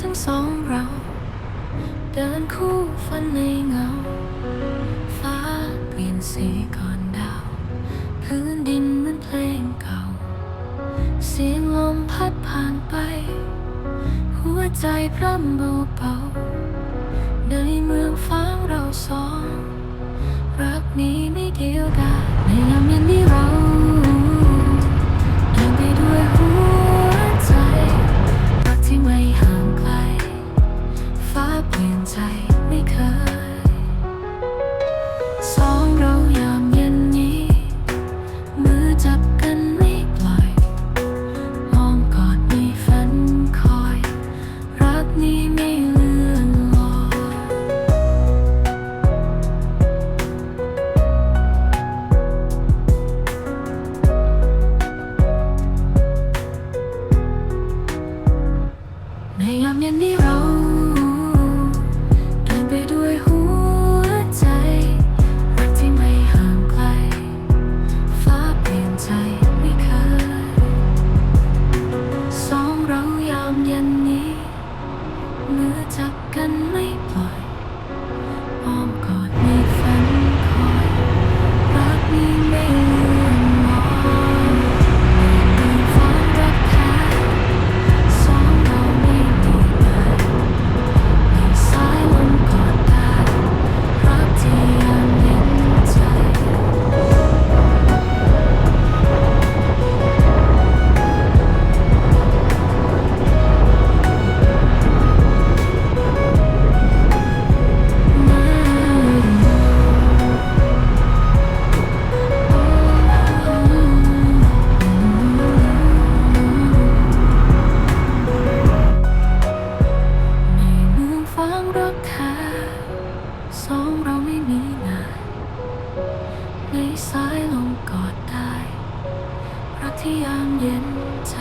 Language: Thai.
ทั้งสองเรา เดินคู่ฝันในเงา ฟ้าเปลี่ยนสีก่อนดาว พื้นดินเหมือนเพลงเก่า เสียงลมพัดผ่านไป หัวใจพร่ำเบาๆในเมืองฟ้า So ที่ยามเย็นใจ